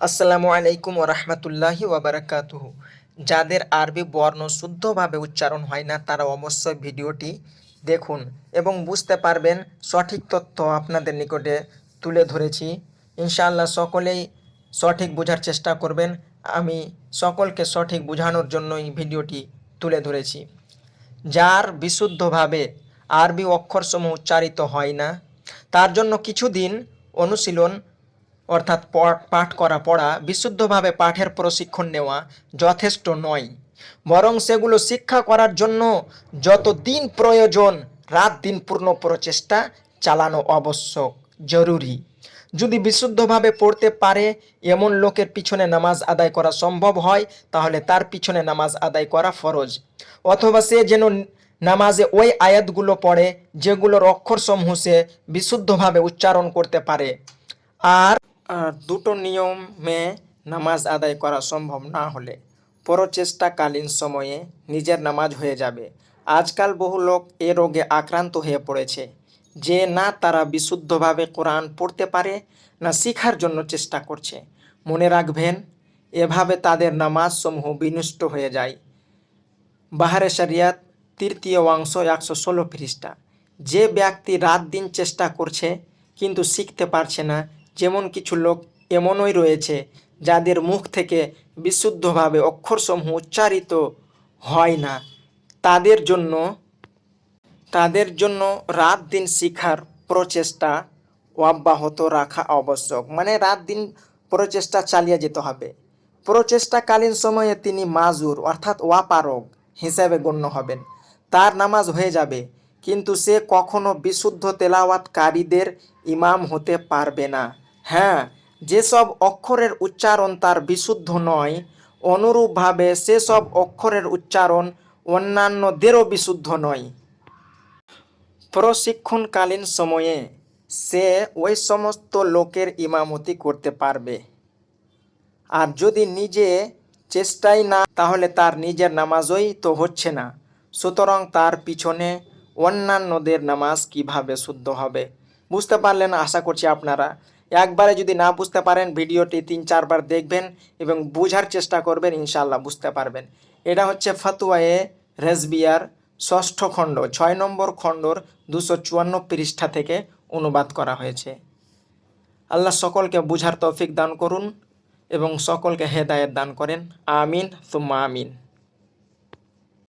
আসসালামু আলাইকুম ওরহমতুল্লাহি ওবরাকাতুহ। যাদের আরবি বর্ণ শুদ্ধভাবে উচ্চারণ হয় না, তারা অবশ্যই ভিডিওটি দেখুন এবং বুঝতে পারবেন সঠিক তথ্য আপনাদের নিকটে তুলে ধরেছি। ইনশাআল্লাহ সকলেই সঠিক বোঝার চেষ্টা করবেন। আমি সকলকে সঠিক বোঝানোর জন্যই ভিডিওটি তুলে ধরেছি। যার বিশুদ্ধভাবে আরবি অক্ষরসমূহ উচ্চারিত হয় না, তার জন্য কিছুদিন অনুশীলন অর্থাৎ পাঠ করা, পড়া, বিশুদ্ধভাবে পাঠের প্রশিক্ষণ নেওয়া যথেষ্ট নয়। বরং সেগুলো শিক্ষা করার জন্য যত দিন প্রয়োজন, রাত দিন পূর্ণ প্রচেষ্টা চালানো আবশ্যক, জরুরি। যদি বিশুদ্ধভাবে পড়তে পারে এমন লোকের পিছনে নামাজ আদায় করা সম্ভব হয়, তাহলে তার পিছনে নামাজ আদায় করা ফরজ। অথবা সে যেন নামাজে ওই আয়াতগুলো পড়ে, যেগুলোর অক্ষরসমূহ সে বিশুদ্ধভাবে উচ্চারণ করতে পারে। আর দুটো নিয়মে নামাজ আদায় করা সম্ভব না হলে প্রচেষ্টাকালীন সময়ে নিজের নামাজ হয়ে যাবে। আজকাল বহু লোক এ রোগে আক্রান্ত হয়ে পড়েছে। যে না তারা বিশুদ্ধভাবে কোরআন পড়তে পারে, না শিখার জন্য চেষ্টা করছে। মনে রাখবেন, এভাবে তাদের নামাজসমূহ বিনষ্ট হয়ে যায়। বাহারে শরিয়াত, তৃতীয় অংশ একশো ষোলো পৃষ্ঠা। যে ব্যক্তি রাত দিন চেষ্টা করছে, কিন্তু শিখতে পারছে না যেমন কিছু লোক এমনই রয়েছে যাদের মুখ থেকে বিশুদ্ধভাবে অক্ষরসমূহ উচ্চারিত হয় না। তাদের জন্য তাদের জন্য রাত দিন শিখার প্রচেষ্টা অব্যাহত রাখা আবশ্যক। মানে রাত দিন প্রচেষ্টা চালিয়ে যেতে হবে। প্রচেষ্টাকালীন সময়ে তিনি মাজুর, অর্থাৎ ওয়াপারক হিসাবে গণ্য হবেন। তার নামাজ হয়ে যাবে, কিন্তু সে কখনো বিশুদ্ধ তেলাওয়াতকারীদের ইমাম হতে পারবে না। হ্যাঁ যেসব অক্ষরের উচ্চারণ তার বিশুদ্ধ নয়, অনুরূপভাবে সেসব অক্ষরের উচ্চারণ অন্যান্যদেরও বিশুদ্ধ নয়। প্রশিক্ষণকালীন সময়ে সে ওই সমস্ত লোকের ইমামতি করতে পারবে। আর যদি নিজে চেষ্টাই না, তাহলে তার নিজের নামাজই তো হচ্ছে না। সুতরাং তার পিছনে অন্যান্যদের নামাজ কীভাবে শুদ্ধ হবে? বুঝতে পারলেন? আশা করছি আপনারা একবারে যদি না বুঝতে পারেন, ভিডিওটি তিন চারবার দেখবেন এবং বোঝার চেষ্টা করবেন ইনশাল্লাহ বুঝতে পারবেন। এটা হচ্ছে ফতুয়ায়ে রেজবিয়ার ষষ্ঠ খণ্ড, ছয় নম্বর খণ্ডর দুশো চুয়ান্ন পৃষ্ঠা থেকে অনুবাদ করা হয়েছে। আল্লাহ সকলকে বুঝার তৌফিক দান করুন এবং সকলকে হেদায়েত দান করেন। আমিন, সুম্মা আমিন।